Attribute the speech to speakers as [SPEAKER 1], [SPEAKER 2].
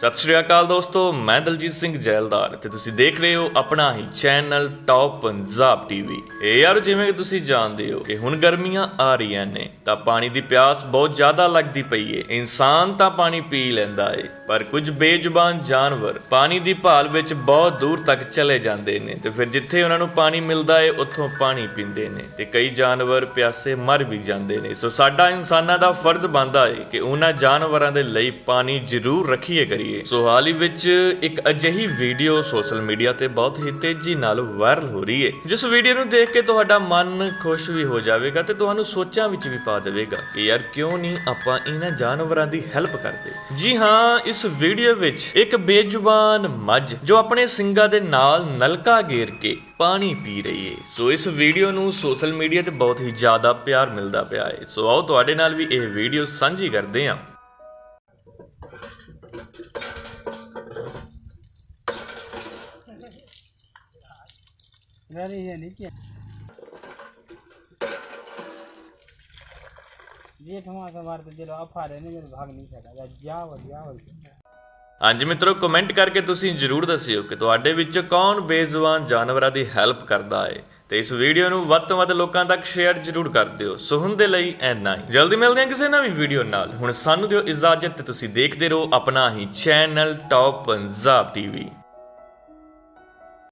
[SPEAKER 1] ਸਤਿ ਸ਼੍ਰੀ ਅਕਾਲ ਦੋਸਤੋ, ਮੈਂ ਦਲਜੀਤ ਸਿੰਘ ਜੈਲਦਾਰ ਤੇ ਤੁਸੀਂ ਦੇਖ ਰਹੇ ਹੋ ਆਪਣਾ ਹੀ ਚੈਨਲ ਟੌਪ ਪੰਜਾਬ ਟੀਵੀ ਇਹ ਯਾਰ ਜਿਵੇਂ ਕਿ ਤੁਸੀਂ ਜਾਣਦੇ ਹੋ ਕਿ ਹੁਣ ਗਰਮੀਆਂ ਆ ਰਹੀਆਂ ਨੇ, ਤਾਂ ਪਾਣੀ ਦੀ ਪਿਆਸ ਬਹੁਤ ਜ਼ਿਆਦਾ ਲੱਗਦੀ ਪਈ ਏ। ਇਨਸਾਨ ਤਾਂ ਪਾਣੀ ਪੀ ਲੈਂਦਾ ਏ, ਪਰ ਕੁਝ ਬੇਜ਼ੁਬਾਨ ਜਾਨਵਰ ਪਾਣੀ ਦੀ ਭਾਲ ਵਿੱਚ ਬਹੁਤ ਦੂਰ ਤੱਕ ਚਲੇ ਜਾਂਦੇ ਨੇ ਤੇ ਫਿਰ ਜਿੱਥੇ ਉਹਨਾਂ ਨੂੰ ਪਾਣੀ ਮਿਲਦਾ ਏ, ਉੱਥੋਂ ਪਾਣੀ ਪੀਂਦੇ ਨੇ ਤੇ ਕਈ ਜਾਨਵਰ ਪਿਆਸੇ ਮਰ ਵੀ ਜਾਂਦੇ ਨੇ। ਸੋ ਸਾਡਾ ਇਨਸਾਨਾਂ ਦਾ ਫਰਜ਼ ਬਣਦਾ ਏ ਕਿ ਉਹਨਾਂ ਜਾਨਵਰਾਂ ਦੇ ਲਈ ਪਾਣੀ ਜ਼ਰੂਰ ਰੱਖੀਏ ਕਰੀਏ ਸੋ ਹਾਲ ਹੀ ਵਿੱਚ ਇੱਕ ਅਜਿਹੀ ਵੀਡੀਓ ਸੋਸ਼ਲ ਮੀਡੀਆ ਤੇ ਬਹੁਤ ਹੀ ਤੇਜ਼ੀ ਨਾਲ ਵਾਇਰਲ ਹੋ ਰਹੀ ਏ ਜਿਸ ਵੀਡੀਓ ਨੂੰ ਦੇਖ ਕੇ ਤੁਹਾਡਾ ਮਨ ਖੁਸ਼ ਵੀ ਹੋ ਜਾਵੇਗਾ ਤੇ ਤੁਹਾਨੂੰ ਸੋਚਾਂ ਵਿੱਚ ਵੀ ਪਾ ਦੇਵੇਗਾ ਕਿ ਯਾਰ ਕਿਉਂ ਨਹੀਂ ਆਪਾਂ ਇਹਨਾਂ ਜਾਨਵਰਾਂ ਦੀ ਹੈਲਪ ਕਰਦੇ? ਜੀ ਹਾਂ, ਇਸ ਵੀਡੀਓ ਵਿੱਚ ਇੱਕ ਬੇਜ਼ੁਬਾਨ ਮੱਝ ਜੋ ਆਪਣੇ ਸਿੰਗਾਂ ਦੇ ਨਾਲ ਨਲਕਾ ਗੇਰ ਕੇ ਪਾਣੀ ਪੀ ਰਹੀ ਹੈ। ਸੋ ਇਸ ਵੀਡੀਓ ਨੂੰ ਸੋਸ਼ਲ ਮੀਡੀਆ ਤੇ ਬਹੁਤ ਹੀ ਜ਼ਿਆਦਾ ਪਿਆਰ ਮਿਲਦਾ ਪਿਆ ਹੈ। ਸੋ ਆਓ ਤੁਹਾਡੇ ਨਾਲ ਵੀ ਇਹ ਵੀਡੀਓ ਸਾਂਝੀ ਕਰਦੇ ਹਾਂ।
[SPEAKER 2] Very nice. ਜੇਠ ਮਾਸ ਮਾਰ ਤੇ ਚਲੋ ਆਫਾ ਰਹੇ ਨੇ ਜਦ ਭਾਗ ਨਹੀਂ ਸਕਦਾ ਜਾ ਵਧੀਆ ਹੋ ਗਿਆ
[SPEAKER 1] ਹਾਂਜੀ ਮਿੱਤਰੋ ਕਮੈਂਟ ਕਰਕੇ ਤੁਸੀਂ ਜਰੂਰ ਦੱਸਿਓ ਕਿ ਤੁਹਾਡੇ ਵਿੱਚ ਕੌਣ ਬੇਜ਼ੁਬਾਨ ਜਾਨਵਰਾਂ ਦੀ ਹੈਲਪ ਕਰਦਾ ਹੈ ਤੇ ਇਸ ਵੀਡੀਓ ਨੂੰ ਵੱਧ ਤੋਂ ਵੱਧ ਲੋਕਾਂ ਤੱਕ ਸ਼ੇਅਰ ਜਰੂਰ ਕਰ ਦਿਓ। ਸੋ ਹੁਣ ਦੇ ਲਈ ਐਨਾ ਹੀ। ਜਲਦੀ ਮਿਲਦੇ ਹਾਂ ਕਿਸੇ ਨਵੀਂ ਵੀਡੀਓ ਨਾਲ। ਹੁਣ ਸਾਨੂੰ ਦਿਓ ਇਜਾਜ਼ਤ ਤੇ ਤੁਸੀਂ ਦੇਖਦੇ ਰਹੋ ਆਪਣਾ ਹੀ ਚੈਨਲ ਟੌਪ ਪੰਜਾਬ ਟੀਵੀ